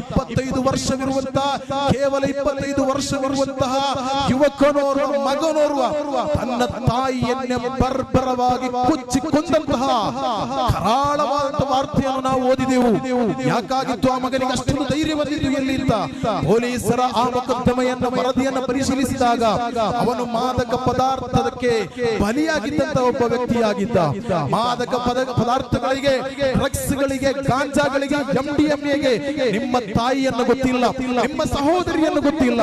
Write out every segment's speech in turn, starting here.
ಇಪ್ಪತ್ತೈದು ವರ್ಷವಿರುವಂತಹ, ಕೇವಲ ಇಪ್ಪತ್ತೈದು ವರ್ಷವಿರುವಂತಹ ಯುವಕನೋರ್ವ, ಮಗನೋರ್ವ, ತನ್ನ ತಾಯಿಯನ್ನೇ ಬರ್ಬರವಾಗಿ ಕುಚ್ಚಿ ಕೊಂದಂತಹ ಕರಾಳವಾದ ವಾರ್ತೆಯನ್ನು ನಾವು ಓದಿದೆವು. ಯಾಕಾಗಿತ್ತು ಆ ಮಗನಿಗೆ ಅಷ್ಟೊಂದು ಧೈರ್ಯ ಬಂದಿದ್ದು ಎಲ್ಲಿಂದ ಪೊಲೀಸರ ಆ ಮೊಕದ್ದಮೆಯನ್ನು ವರದಿಯನ್ನು ಪರಿಶೀಲಿಸಿದಾಗ ಅವನು ಮಾದಕ ಪದಾರ್ಥಕ್ಕೆ ಬಲಿಯಾಗಿದ್ದಂತ ಒಬ್ಬ ವ್ಯಕ್ತಿಯಾಗಿದ್ದ. ಮಾದಕ ಪದ ಪದಾರ್ಥಗಳಿಗೆ ಡ್ರಗ್ಸ್ ಗಳಿಗೆ, ಗಾಂಜಾಗಳಿಗೆ ಎಂಡಿಎಂಎಗೆ ನಿಮ್ಮ ತಾಯಿಯನ್ನು ಗೊತ್ತಿಲ್ಲ, ನಿಮ್ಮ ಸಹೋದರಿಯನ್ನು ಗೊತ್ತಿಲ್ಲ.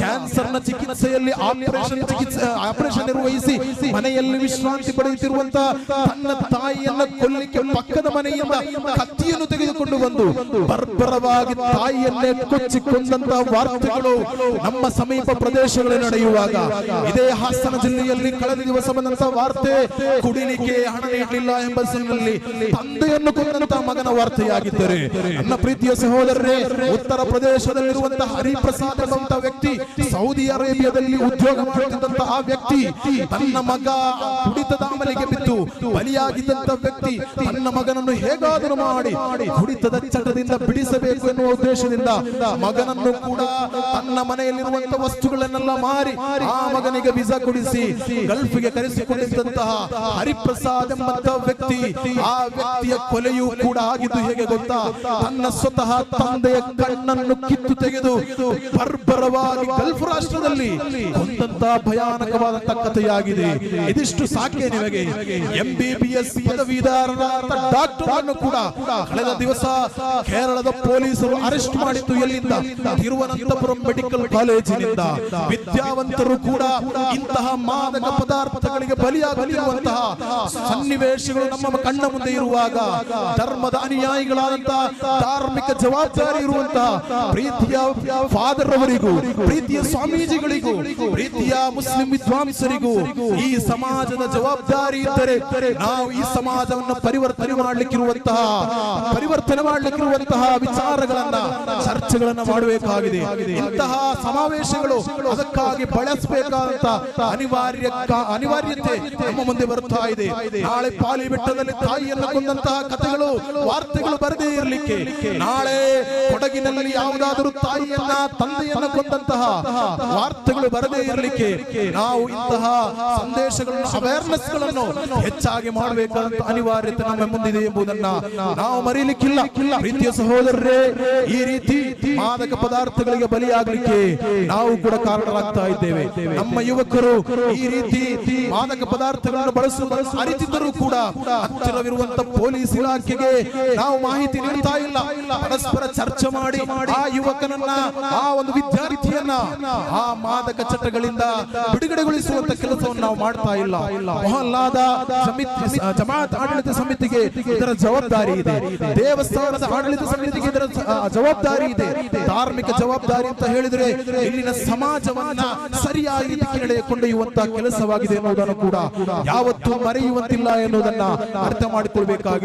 ಕ್ಯಾನ್ಸರ್ನ ಚಿಕಿತ್ಸೆಯಲ್ಲಿ ಆಪರೇಷನ್ ಚಿಕಿತ್ಸೆ, ಆಪರೇಷನ್ ನಿರ್ವಹಿಸಿ ಮನೆಯಲ್ಲಿ ವಿಶ್ರಾಂತಿ ಪಡೆಯುತ್ತಿರುವಂತಹ ತನ್ನ ತಾಯಿಯನ್ನು ಕೊಲ್ಲಿಕ್ಕೆ ಪಕ್ಕದ ಮನೆಯಿಂದ ಕತ್ತಿಯನ್ನು ತೆಗೆದುಕೊಂಡು ಬಂದು ಬರ್ಬರವಾಗಿ ತಾಯಿಯನ್ನೇ ಕೊಚ್ಚಿಕೊಂಡಂತ ವಾರ್ತೆಗಳು ನಮ್ಮ ಸಮೀಪ ಪ್ರದೇಶಗಳಲ್ಲಿ ನಡೆಯುವಾಗ. ಇದೇ ಹಾಸನ ಜಿಲ್ಲೆಯಲ್ಲಿ ಕಳೆದ ದಿವಸ ಬಂದಂತಹ ವಾರ್ತೆ, ಕುಡಿಲಿಕ್ಕೆ ಹಣ ನೀಡಲಿಲ್ಲ ಎಂಬ ತಂದೆಯನ್ನು ಕೊಂದಂತಹ ಮಗನ ವಾರ್ತೆಯಾಗಿದ್ದರೆ, ನನ್ನ ಪ್ರೀತಿಯ ಉತ್ತರ ಪ್ರದೇಶದಲ್ಲಿರುವಂತಹ ಹರಿಪ್ರಸಾದ್ ಎಂಬಂತಹ ವ್ಯಕ್ತಿ, ಸೌದಿ ಅರೇಬಿಯಾದಲ್ಲಿ ಉದ್ಯೋಗ ಮಾಡುತ್ತಿದ್ದಂತಹ ವ್ಯಕ್ತಿ, ತನ್ನ ಮಗ ಕುಡಿತದ ಅಮಲಿಗೆ ಬಿದ್ದು ಬಲಿಯಾಗಿದ್ದಂತ ವ್ಯಕ್ತಿ, ತನ್ನ ಮಗನನ್ನು ಹೇಗಾದರೂ ಮಾಡಿ ಕುಡಿತದ ಚಟದಿಂದ ಬಿಡಿಸಬೇಕು ಎನ್ನುವ ಉದ್ದೇಶದಿಂದ ಮಗನನ್ನು ಕೂಡ ತನ್ನ ಮನೆಯಲ್ಲಿರುವಂತಹ ವಸ್ತುಗಳನ್ನೆಲ್ಲ ಮಾರಿ ಆ ಮಗನಿಗೆ ವಿಸಾ ಕೊಡಿಸಿ ಗಲ್ಫ್ಗೆ ಕರೆಸಿಕೊಂಡಿದ್ದಂತಹ ಹರಿಪ್ರಸಾದ್ ಎಂಬಂತಹ ವ್ಯಕ್ತಿ, ಆ ವ್ಯಕ್ತಿಯ ಕೊಲೆಯೂ ಕೂಡ ಆಗಿದ್ದು ಹೇಗೆ ಗೊತ್ತಾ? ತನ್ನ ಸ್ವತಃ ತಂದೆಯ ಕಣ್ಣನ್ನು ಕಿತ್ತು ತೆಗೆದು ಬರ್ಬರವಾಗಿ ಗಲ್ಫ್ ರಾಷ್ಟ್ರದಲ್ಲಿ ಒಂದಂತ ಭಯಾನಕವಾದಂತ ಕಥೆಯಾಗಿದೆ. ಇದಿಷ್ಟು ಸಾಕೆ ನಿಮಗೆ. ಎಂಬಿಬಿಎಸ್ ಪದವೀಧರರಾದ ಡಾಕ್ಟರ್ ಅನ್ನು ಕೂಡ ಕಳೆದ ದಿವಸ ಕೇರಳದ ಪೊಲೀಸರು ಅರೆಸ್ಟ್ ಮಾಡಿತ್ತು ಎಲ್ಲಿಂದ? ತಿರುವನಂತಪುರಂ ಮೆಡಿಕಲ್ ಕಾಲೇಜಿನಿಂದ. ವಿದ್ಯಾವಂತರು ಕೂಡ ಇಂತಹ ಮಾದಕ ಪದಾರ್ಥಗಳಿಗೆ ಬಲಿಯಾಗಲಿರುವಂತಹ ಸನ್ನಿವೇಶಗಳು ನಮ್ಮ ಕಣ್ಣ ಮುಂದೆ ಇರುವಾಗ ಧರ್ಮದ ಅನುಯಾಯಿಗಳಾದಂತಹ ಧಾರ್ಮಿಕ ಜವಾಬ್ದಾರಿ ಇರುವಂತಹ ಪ್ರೀತಿಯ ಫಾದರ್ ಅವರಿಗೂ ಪ್ರೀತಿಯ ಸ್ವಾಮೀಜಿಗಳಿಗೂ, ಪ್ರೀತಿಯ ಮುಸ್ಲಿಂ ವಿದ್ವಾಂಸರಿಗೂ ಈ ಸಮಾಜದ ಜವಾಬ್ದಾರಿ ಇದ್ದರೆ ನಾವು ಈ ಸಮಾಜವನ್ನು ಪರಿವರ್ತನೆ ಮಾಡಲಿಕ್ಕಿರುವಂತಹ ಪರಿವರ್ತನೆ ಮಾಡಲಿಕ್ಕಿರುವಂತಹ ವಿಚಾರಗಳನ್ನ, ಚರ್ಚೆಗಳನ್ನ ಮಾಡಬೇಕಾಗಿದೆ. ಇಂತಹ ಸಮಾವೇಶಗಳು ಅದಕ್ಕಾಗಿ ಬಳಸಬೇಕಾದಂತ ಅನಿವಾರ್ಯ ಅನಿವಾರ್ಯತೆ ನಮ್ಮ ಮುಂದೆ ಬರುತ್ತಾ ಇದೆ. ನಾಳೆ ಪಾಲಿ ಬೆಟ್ಟದಲ್ಲಿ ತಾಯಿಯನ್ನು ಕೊಂದಂತಹ ಕಥೆಗಳು, ವಾರ್ತೆಗಳು ಬರದೇ ಇರಲಿಕ್ಕೆ ನಾಳೆ ಕೊಡಗಿನಲ್ಲಿ ಯಾವುದಾದರೂ ತಾಯಿಯನ್ನ, ತಂದೆಯನ್ನ ಕೊಂದಂತಹ ವಾರ್ತೆಗಳು ಬರದೇ ಇರಲಿಕ್ಕೆ ನಾವು ಇಂತಹ ಸಂದೇಶಗಳನ್ನು ಅವೇರ್ನೆಸ್ಗಳನ್ನು ಹೆಚ್ಚಾಗಿ ಮಾಡಬೇಕಾದಂತ ಅನಿವಾರ್ಯತೆ ನಮ್ಮ ಮುಂದಿದೆ ಎಂಬುದನ್ನ ನಾವು ಮರೀಲಿಕ್ಕಿಲ್ಲ ಪ್ರೀತಿಯ ಸಹೋದರರೇ, ಈ ರೀತಿ ಮಾದಕ ಪದಾರ್ಥಗಳಿಗೆ ಬಲಿಯಾಗಲಿಕ್ಕೆ ನಾವು ಕೂಡ ಕಾರಣರಾಗ್ತಾ ಇದ್ದೇವೆ. ನಮ್ಮ ಯುವಕರು ಈ ರೀತಿ ಮಾದಕ ಪದಾರ್ಥಗಳನ್ನು ಬಳಸುವುದನ್ನು ಅರಿತಿದ್ದರೂ ಕೂಡ ಹತ್ತಿರವಿರುವಂತ ಪೊಲೀಸ್ ಇಲಾಖೆಗೆ ನಾವು ಮಾಹಿತಿ ನೀಡ್ತಾ ಇಲ್ಲ. ಪರಸ್ಪರ ಚರ್ಚೆ ಮಾಡಿ ಆ ಯುವಕನನ್ನ ಆ ಒಂದು ವಿದ್ಯಾರ್ಥಿಯನ್ನ ಆ ಮಾದಕ ಚಟಗಳಿಂದ ಬಿಡುಗಡೆಗೊಳಿಸುವಂತ ಕೆಲಸವನ್ನು ನಾವು ಮಾಡ್ತಾ ಇಲ್ಲ. ಮೊಹಲ್ಲಾದ ಸಮಿತಿ ಜಮಾತ್ ಆಡಳಿತ ಸಮಿತಿಗೆ ಇದರ ಜವಾಬ್ದಾರಿ ಇದೆ. ದೇವಸ್ಥಾನದ ಆಡಳಿತ ಸಮಿತಿಗೆ ಇದರ ಜವಾಬ್ದಾರಿ ಇದೆ. ಧಾರ್ಮಿಕ ಜವಾಬ್ದಾರಿ ಅಂತ ಹೇಳಿದ್ರೆ ಇಲ್ಲಿನ ಸಮಾಜವನ್ನ ಸರಿಯಾಗಿ ದಿಕ್ಕಿನೆಡೆ ಕೊಂಡೊಯ್ಯುವಂತಹ ಕೆಲಸವಾಗಿದೆ ಎನ್ನುವುದನ್ನು ಕೂಡ ಯಾವತ್ತೂ ಮರೆಯುವಂತಿಲ್ಲ ಎನ್ನುವುದನ್ನ ಅರ್ಥ ಮಾಡಿಕೊಳ್ಬೇಕಾಗಿದೆ.